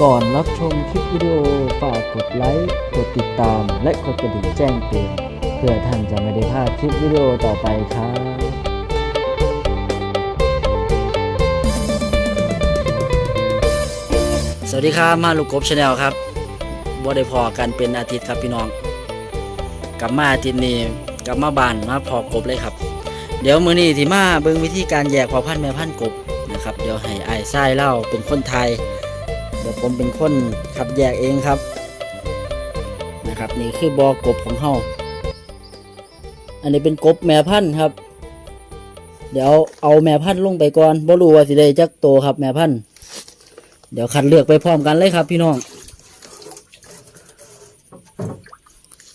ก่อนรับชมคลิปวิดีโอฝากกดไลค์ กดติดตาม และกดกระดิ่งแจ้งเตือนเพื่อท่านจะไม่ได้พลาดคลิปวิดีโอต่อไปครับสวัสดีครับมาลูกกบชาแนลครับบ่ได้พอกันเป็นอาทิตย์ครับพี่น้อง กลับมาอาทิตย์นี้กลับมาบ้านมาพอกบเลยครับ เดี๋ยวมือนี้ที่มาเบิ่งวิธีการแยกพอพันธุ์แม่พันธุ์กบนะครับ เดี๋ยวให้ไอ้ายไส้เล่าเป็นคนไทย เดี๋ยวผมเป็นคนขับแยกเองครับ นะครับ นี่คือบอกบของเฮาอันนี้เป็นกบแม่พันธุ์ครับ เดี๋ยวเอาแม่พันธุ์ลงไปก่อนบ่รู้ว่าสิได้จักโตครับแม่พันธุ์เดี๋ยวคัดเลือกไปพร้อมกันเลยครับ พี่น้อง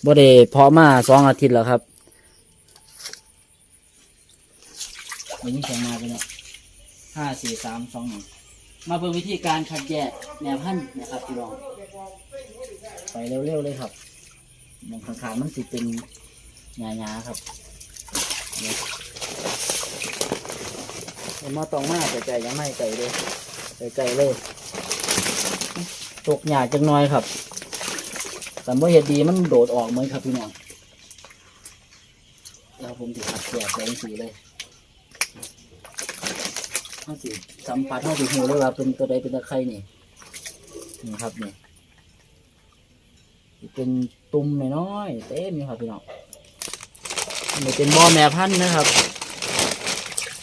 บ่ได้เพาะมาสองอาทิตย์แล้วครับวันนี้แข่งมาไปเนี่ยห้าสี่สามสองหนึ่ง มาเพิ่มวิธีการคัดแยกแนวพันธุ์นะครับพี่น้องไปเร็วๆเลยครับมองข้างๆมันสิเป็นหยาๆครับเอามาตองมาไก่ๆยังไม่ไก่เลยไก่ๆเลยตกหยาจังน้อยครับแต่เมื่อเห็ดดีมันโดดออกเหมือนครับพี่น้องแล้วผมติดขัดแยกแรงสีเลย เขาสิสัมผัสเขาสิหูเลยว่าเป็นตัวใดเป็นตะไคร่นี่นี่ครับนี่เป็นตุ่มน้อยๆเต็มอยู่ครับพี่น้องอันนี้เป็นบ่อแม่พันธุ์นะครับ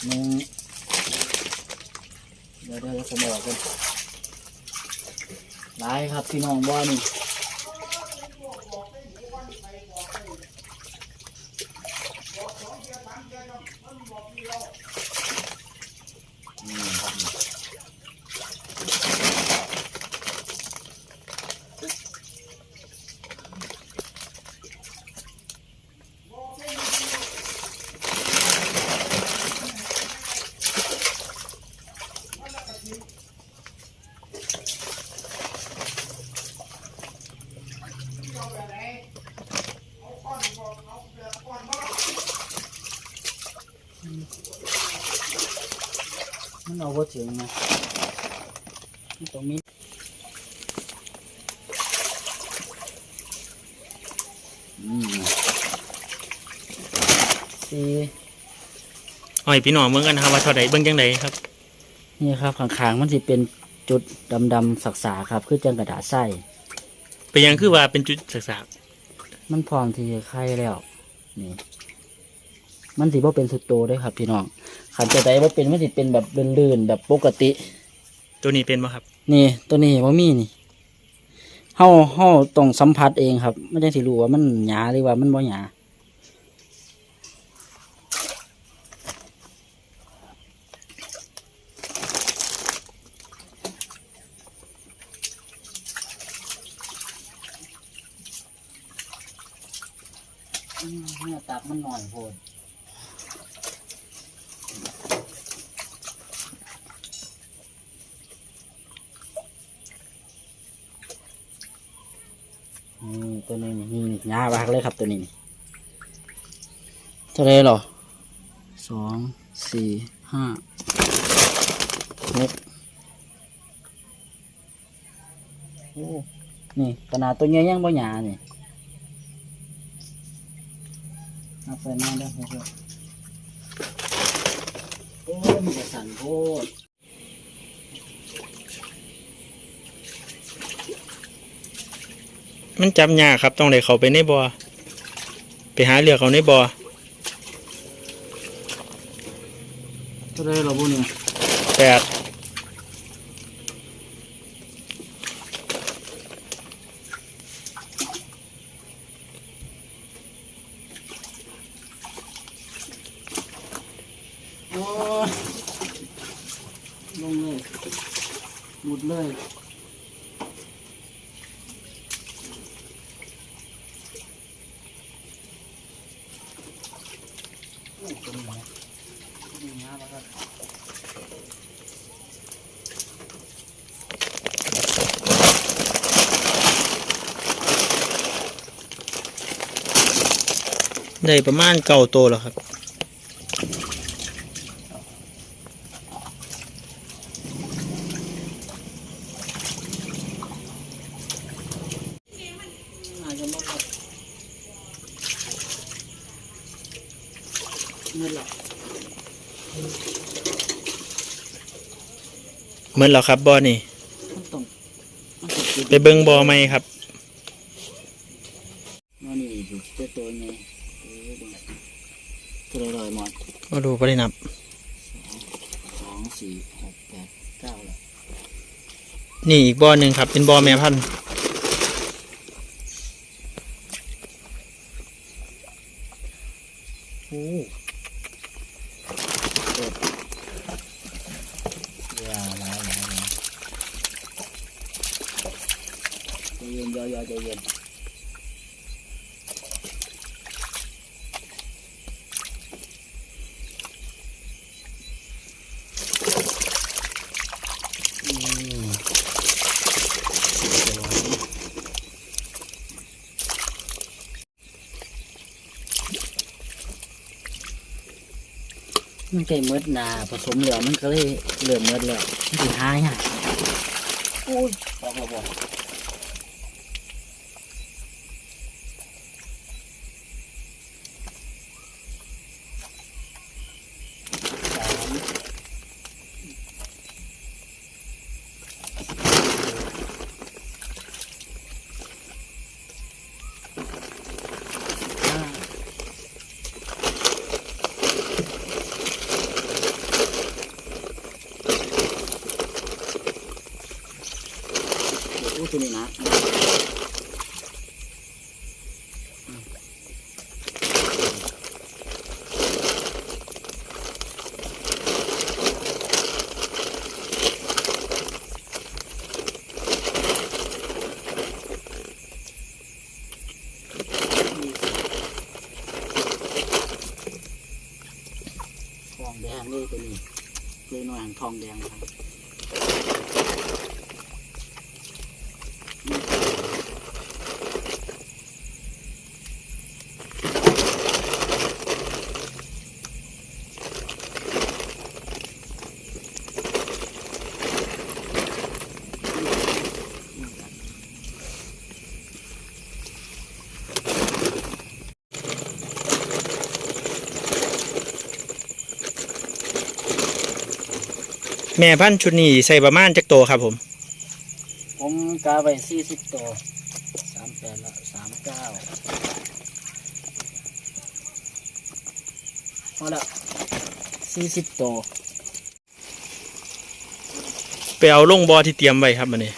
นี่เดี๋ยวเดี๋ยวผมบอกกันหลายครับพี่น้องบ่อนี่นี่ ถึงนะมันตรงนี้อืมสี่เอาให้พี่น้องเบิ่งกันนะครับว่าเท่าใดเบิ่งจังไดครับ นี่ครับข้างๆมันสิเป็นจุดดำๆสักๆครับ คือจังกระดาษไส้เป็นหยังคือว่าเป็นจุดศึกษามันพร้อมที่จะไข่แล้วนี่ มันสิบ่เป็นสุดโตเด้วยครับพี่น้องขันจะได้ว่าเป็นมันสิเป็นแบบลื่นๆแบบปกติ ตัวนี้เป็นบ่ครับ นี่ตัวนี้ว่ามีนี่เฮาเฮาต้องสัมผัสเองครับไม่ได้สิรู้ว่ามันหยาหรือว่ามันบ่หยาอืมเนี่ยตักมันหน่อยโพด นี่ตัวนี้นี่นี่หยาบากเลยครับตัวนี้นี่เท่าไรหรอสองสี่ห้าหกโอ้นี่ขนาดตัวเนี้ยยังบ่หยานี่นับไปมาได้อครับโอ้ยมันจะสั่นโพด มันจับยากครับ ต้องได้เข้าไปในบ่อไปหาเลือกเอาในบ่อเท่าไรหรอบุนี่แปด ได้ประมาณเก่าโตแล้วครับเหมือนเหรอครับบอนี่ ไปเบิงบอไหมครับ บ่รู้บ่ได้นับสองสี่หกแปดเก้าแล้วนี่อีกบ่อหนึ่งครับ เป็นบ่อแม่พันธุ์ โอ้เด็ดอย่าหลายหลายหลายใจเย็นย่อๆใจเย็น อืม มันใกล้เมดนาผสมเหลือมันก็เลยเหลือเมดแล้วมันสิหายอะอุ้ยออกแล้วบ่สามห้า โอ้ตัวนี้นะทองแดงนี่ตัวนี้เลยหน่ อยของทองแดงครับ ม่พันธุ์ชุดนี้ใส่ประมาณจักโตวครับผม ผมกาไปสี่สิบตัวสามแปดละสามเก้าพอละสี่สิบตัวไปเอาลงบ่อที่เตรียมไว้ครับมันนี้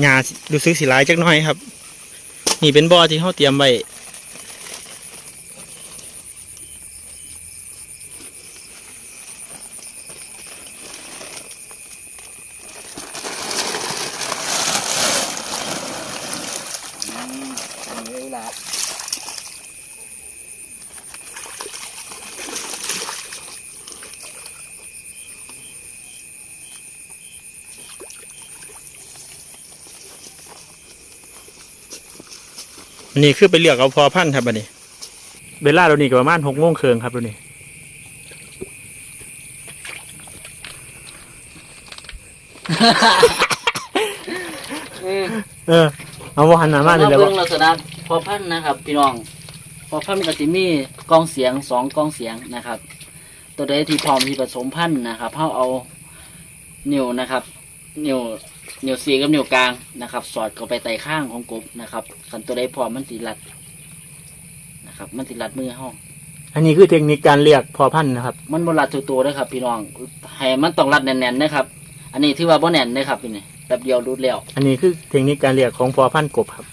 หญ้าสิรู้สึกสีลายจักหน่อยครับ นี่เป็นบ่อที่เขาเตรียมไว้ นนี้คือไปเลือกเอาพอพันธุ์ครับอันนี้เวลาเรานี่ก็ประมาณหกโมงเคืองครับตัวนี้เออ เอาว่าหันหน้ามาเลยมาแล้วเบิ่บ่งลักษณะพอพันธุ์นะครับ พี่น้อง พอพันธุ์ก็จะมีกองเสียงสองกองเสียงนะครับ ตัวใดที่พร้อมที่ผสมพันธุ์นะครับเขาเอานิ้วนะครับนิ้ว นิ้วสีกับนิ้วกลางนะครับ สอดเข้าไปใต้ข้างของกบนะครับคันตัวใดพร้อมมันสิรัดนะครับ มันสิรัดมือห้องอันนี้คือเทคนิคการเลือกพอพันธุ์นะครับ มันบรัดทุกตัวนะครับ พี่น้องให้มันต้องรัดแน่นๆนะครับ อันนี้ถือว่าบ่แน่นนะครับพี่นี่แป๊บเดียวรุดแล้วอันนี้คือเทคนิคการเลือกของพอพันธุ์กบครับ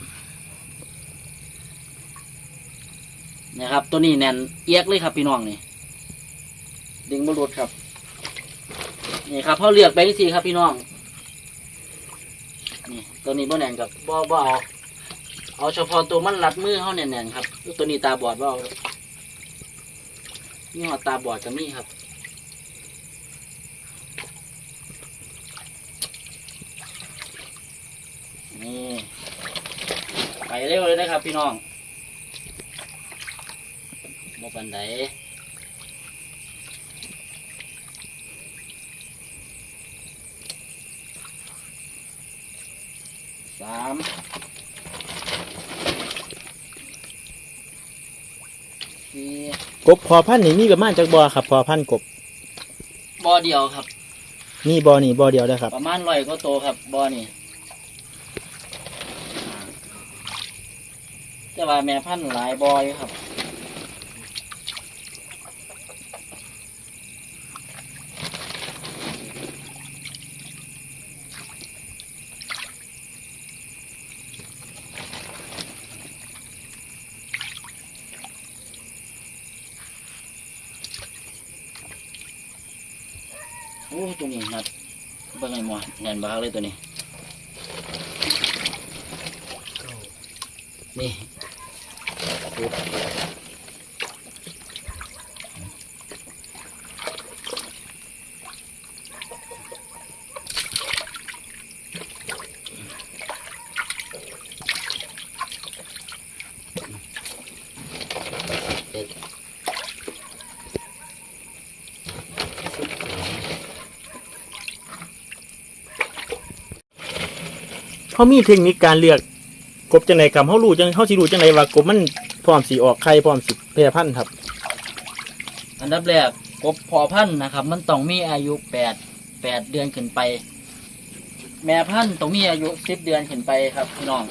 นะครับ ตัวนี้แน่นเอียกเลยครับ พี่น้องนี่ดึงบรุดครับนี่ครับเขาเลือกไปที่สี่ครับพี่น้องนี่ ตัวนี้บ่แน่นกับบ่บ่เอาเอาเฉพาะตัวมันรัดมือเขาแน่นๆครับ ตัวนี้ตาบอดบ่เอานี่ว่าตาบอดจะมีครับนี่ไปเร็วเลยนะครับพี่น้องบ่ปันได สามสี่กบพอพันธุ์นี่มีประมาณจากบ่อครับพอพันธุ์กบบ่อเดียวครับนี่บ่อนี่บ่อเดียวนะครับ ประมาณร้อยก็โตครับบ่อนี่แต่ว่าแม่พันธุ์หลายบ่ออยู่ครับ ตัวนี้นัดเบิ่งไอ้หมอแน่นบาเลยตัวนี้ นี่ เขามีเทคนิคการเลือกกบจังไดกับเขารู้จังเขาสิรู้จังไดว่ากบมันพร้อมสีออกไข่พร้อมสิแพร่พันธุ์ครับ อันดับแรกกบพอพันธุ์นะครับ มันต้องมีอายุแปดแปดเดือนขึ้นไป แม่พันธุ์ต้องมีอายุสิบเดือนขึ้นไปครับพี่น้อง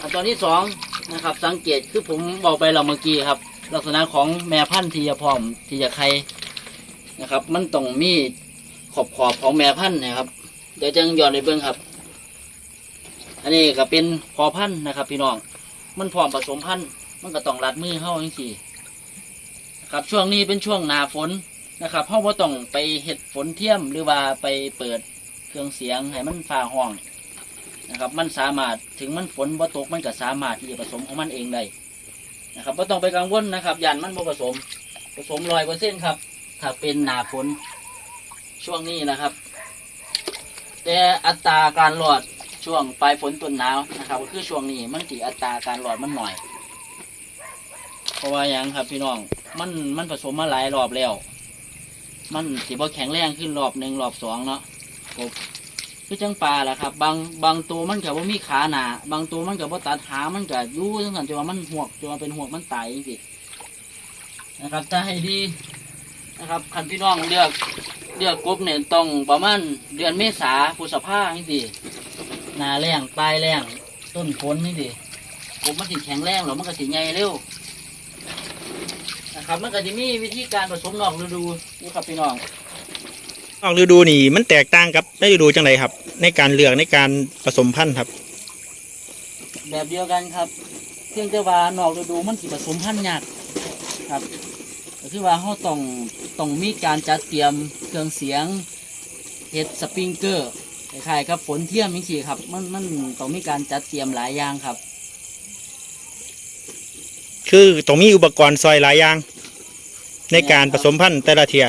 ขั้นตอนที่สองนะครับ สังเกตคือผมบอกไปเราเมื่อกี้ครับ ลักษณะของแม่พันธุ์ที่จะพร้อมที่จะไข่นะครับ มันต้องมีขอบขอบของแม่พันธุ์นะครับ เดี๋ยวจะย้อนไปเบิ้งครับ อันนี้ก็เป็นพอพันธุ์นะครับ พี่น้อง มันพร้อมผสมพันธุ์มันก็ต้องรัดมือเข้าจังซี่ครับช่วงนี้เป็นช่วงหนาฝนนะครับเพราะว่าต้องไปเห็ดฝนเทียมหรือว่าไปเปิดเครื่องเสียงให้มันฟ้าห้องนะครับ มันสามารถถึงมันฝนบ่ตกมันก็สามารถที่จะผสมของมันเองได้นะครับไม่ต้องไปกังวลนะครับยันมันบ่ผสม ผสมร้อยเปอร์เซ็นต์ครับ ถ้าเป็นหนาฝนช่วงนี้นะครับ แต่อัตราการหลอด ช่วงปลายฝนต้นหนาวนะครับก็คือช่วงนี้มันตีอัตราการหลอดมันหน่อย เพราะว่ายังครับพี่น้องมันมันผสมมาหลายรอบแล้ว มันสิบ่แข็งแรงขึ้นรอบหนึ่งรอบสองเนาะกบคือจังปลาแหละครับ บางบางตัวมันกับว่ามีขาหนาบางตัวมันกับว่าตัดหามันกับยู่จังสันจนว่ามันหวกจนว่าเป็นหวกมันตายจริงๆนะครับถ้าให้ดีนะครับคันพี่น้องเลือกเลือกกบเนี่ยต้องประมาณเดือนเมษาพฤษภาจริงๆ นาแรงปลายแรงต้นฝนนี่ดิกบมันสิแข็งแรงหรอมันก็สิใหญ่เร็วนะครับมันก็จะมีวิธีการผสมนอกฤดูนี่ครับพี่น้องออกฤดูนี่มันแตกต่างกับในฤดูจังไดครับ ในการเลือกในการผสมพันธุ์ครับ แบบเดียวกันครับเพียงแต่ว่านอกฤดูมันสิผสมพันธุ์ยากครับก็คือว่าเขาต้องต้องมีการจัดเตรียมเครื่องเสียงเฮ็ดสปริงเกอร์ คล้ายๆกับฝนเทียมจังซี่ครับ มันมันต้องมีการจัดเตรียมหลายอย่างครับ คือต้องมีอุปกรณ์ซอยหลายอย่าง ในการผสมพันธุ์แต่ละเทีย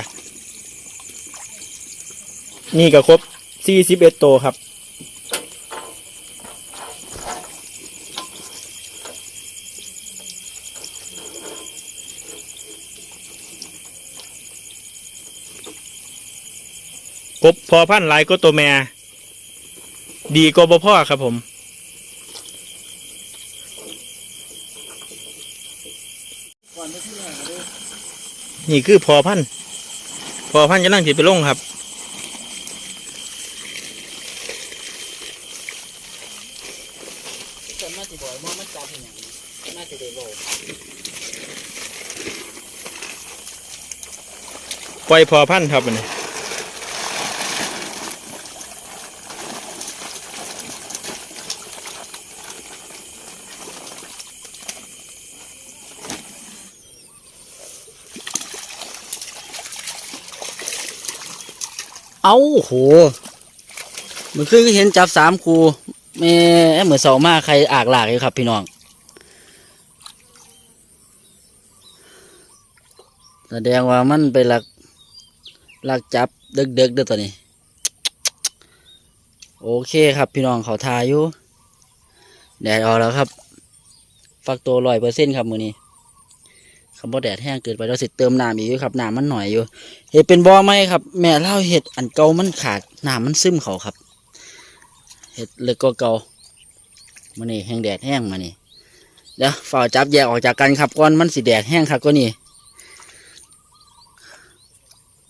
นี่ก็ครบ41ตัวครับกบพอพันธุ์หลายก็ตัวแม่ ดีกว่าบพ่อครับผมนี่คือพอพันพอพันจะนั่งติดไปลงครับ ปล่พอพันครับเนี่ย เอาโหมันคือเห็นจับสามคูแม่เหมือนเสามาใครอากหลากอยู่ครับ พี่น้อง แสดงว่ามันไปหลักหลักจับเด็กๆเด้อตัวนี้ โอเคครับ พี่น้องเขาทาอยู่แดดออกแล้วครับ ฟักตัวร้อยเปอร์เซ็นต์ครับมือนี้ คำว่แดดแห้งเกินไปเราสิเติมน้ำอีกอยู่ครับน้ำมันหน่อยอยู่เห็ดเป็นบ่อไหมครับ แม่เล่าเห็ดอันเก่ามันขาดน้ำมันซึมเขาครับเห็ดเล็กก็เก่ามันนี่แห้งแดดแห้งมานี่เดี๋ยวฝ่าจับแยกออกจากกันครับก่อนมันสิแดดแห้งครับก็นี่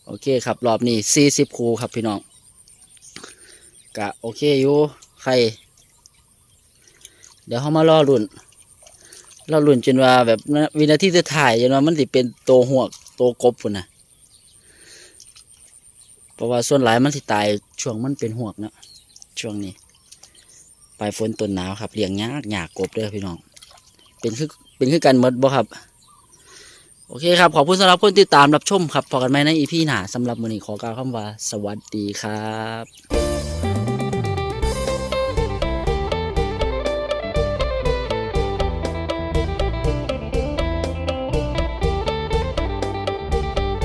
โอเคครับรอบนี้สี่สิบคูครับพี่น้องกะโอเคอยู่ใครเดี๋ยวเขามารอรุ่น รอรุ่นจนว่าแบบวินาทีสุดท้ายจนว่ามันสิเป็นโตวหวกโตกบพุ่นนะเพราะว่าส่วนหลายมันสิตายช่วงมันเป็นหวกเนาะช่วงนี้ปลายฝนต้นหนาวครับเลี้ยงยากยากกบเด้อพี่น้อง เป็นคือเป็นคือกันมดบ่ครับ โอเคครับ ขอบคุณสำหรับคนติดตามรับชมครับพอกันไหมในอีพีหน้าสำหรับมือนี้ขอกล่าวคำว่า สวัสดีครับ